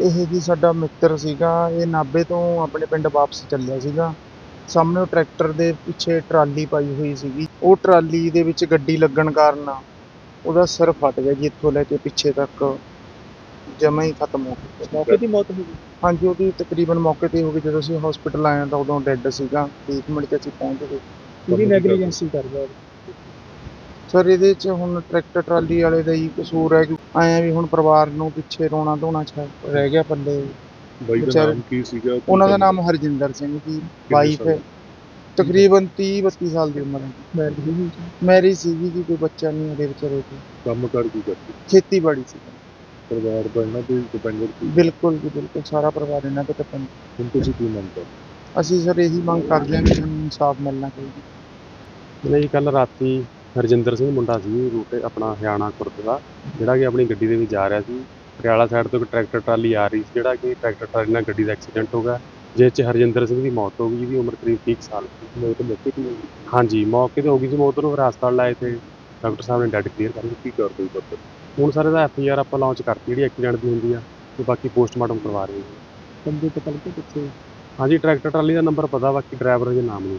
ਇਹ ਜੀ ਸਾਡਾ ਮਿੱਤਰ ਸੀਗਾ ਇਹ ਨਾਭੇ ਤੋਂ ਆਪਣੇ ਪਿੰਡ ਵਾਪਸ ਚੱਲਿਆ ਸੀਗਾ। ਸਾਹਮਣੇ ਟਰੈਕਟਰ ਦੇ ਪਿੱਛੇ ਟਰਾਲੀ ਪਾਈ ਹੋਈ ਸੀਗੀ। ਉਹ ਟਰਾਲੀ ਦੇ ਵਿੱਚ ਗੱਡੀ ਲੱਗਣ ਕਾਰਨ ਉਹਦਾ ਸਿਰ ਫਟ ਗਿਆ ਜੀ ਇੱਥੋਂ ਲੈ ਕੇ ਪਿੱਛੇ ਤੱਕ। ਜਮਾਂ ਹੀ ਖਤਮ ਹੋ ਗਿਆ। ਮੌਕੇ ਦੀ ਮੌਤ ਹੋ ਗਈ? ਹਾਂਜੀ ਉਹਦੀ ਤਕਰੀਬਨ ਮੌਕੇ ਤੇ ਹੋ ਗਈ। ਜਦੋਂ ਅਸੀਂ ਹਸਪੀਟਲ ਆਏ ਤਾਂ ਉਦੋਂ ਡੈੱਡ ਸੀਗਾ। 30 ਮਿੰਟ 'ਚ ਅਸੀਂ ਪਹੁੰਚ ਗਏ। ਕਿਹਦੀ ਨੈਗਲੀਜੈਂਸੀ ਕਰਦਾ ਸਰ ਇਹਦੇ 'ਚ ਹੁਣ ਟਰੈਕਟਰ ਟਰਾਲੀ ਵਾਲੇ ਦਾ ਹੀ ਕਸੂਰ ਹੈ ਕਿ ਆਏ ਵੀ ਹੁਣ ਪਰਿਵਾਰ ਨੂੰ ਪਿੱਛੇ ਰੋਣਾ ਧੋਣਾ ਛਾ ਰਹਿ ਗਿਆ ਪੱਲੇ ਬਾਈ ਦਾ ਵਿਚਾਰੇ- ਨਾਮ ਕੀ ਸੀਗਾ? ਉਹਨਾਂ ਦਾ? ਨਾਮ ਹਰਜਿੰਦਰ ਸਿੰਘ ਜੀ ਵਾਈਫ ਹੈ। ਤਕਰੀਬਨ 30 32 ਸਾਲ ਦੀ ਉਮਰ ਹੈ। ਮੈਰਿਜ ਹੋਈ ਸੀ ਮੈਰਿਜ ਸੀਗੀ ਜੀ ਕੋਈ ਬੱਚਾ ਨਹੀਂ ਉਹਦੇ ਵਿਚਾਰੇ ਕੋਲ। ਕੰਮ ਕਰ ਕੀ ਕਰਦੇ? ਖੇਤੀਬਾੜੀ ਸੀ। ਪਰਿਵਾਰ ਦਾ ਇਹਨਾਂ ਤੇ ਡਿਪੈਂਡੈਂਟ ਸੀ? ਬਿਲਕੁਲ ਜੀ ਬਿਲਕੁਲ। ਸਾਰਾ ਪਰਿਵਾਰ ਇਹਨਾਂ ਤੇ depend ਹੁਣ ਤੁਸੀਂ ਕੀ ਮੰਗ ਕਰਦੇ? ਅਸੀਂ ਸਰ ਇਹੀ ਮੰਗ ਕਰਦੇ ਹਾਂ ਕਿ ਸਾਨੂੰ ਇਨਸਾਫ ਮਿਲਣਾ ਚਾਹੀਦਾ। ਨਹੀਂ ਕੱਲ ਰਾਤੀ ਹਰਜਿੰਦਰ ਸਿੰਘ ਮੁੰਡਾ ਸੀ ਰੂਟ ਆਪਣਾ ਹਰਿਆਣਾ ਖੁਰਦ ਦਾ ਜਿਹੜਾ ਕਿ ਆਪਣੀ ਗੱਡੀ ਦੇ ਵਿੱਚ ਜਾ ਰਿਹਾ ਸੀ। ਪਟਿਆਲਾ ਸਾਈਡ ਤੋਂ ਇੱਕ ਟਰੈਕਟਰ ਟਰਾਲੀ ਆ ਰਹੀ ਸੀ ਜਿਹੜਾ ਕਿ ਟਰੈਕਟਰ ਟਰਾਲੀ ਨਾਲ ਗੱਡੀ ਦਾ ਐਕਸੀਡੈਂਟ ਹੋ ਗਿਆ ਜਿਸ 'ਚ ਹਰਜਿੰਦਰ ਸਿੰਘ ਦੀ ਮੌਤ ਹੋ ਗਈ ਜਿਹਦੀ ਉਮਰ ਕਰੀਬ 30 ਕੁ ਸਾਲ ਸੀ। ਮੈਂ ਤਾਂ ਮੌਕੇ ਤੇ ਹਾਂਜੀ ਮੌਕੇ ਤੇ ਹੋ ਗਈ ਸੀ ਮੌਤ ਨੂੰ ਫਿਰ ਹਸਪਤਾਲ ਲਾਏ ਤੇ ਡਾਕਟਰ ਸਾਹਿਬ ਨੇ ਡੈਡ ਕਲੀਅਰ ਕਰ ਹੁਣ ਕੀ ਕਰਦੇ ਹੋ ਪਤਾ ਹੁਣ ਸਰ ਇਹਦਾ ਐਫ ਆਈ ਆਰ ਆਪਾਂ ਲਾਂਚ ਕਰਤੀ ਜਿਹੜੀ ਐਕਸੀਡੈਂਟ ਦੀ ਹੁੰਦੀ ਆ ਤੇ ਬਾਕੀ ਪੋਸਟਮਾਰਟਮ ਕਰਵਾ ਰਹੇ ਹਾਂ ਬੰਦੇ ਪਤਾ ਲੱਗੇ ਕਿੱਥੇ? ਹਾਂਜੀ ਟਰੈਕਟਰ ਟਰਾਲੀ ਦਾ ਨੰਬਰ ਪਤਾ ਬਾਕੀ ਡਰਾਈਵਰ ਦਾ ਨਾਮ ਨਹੀਂ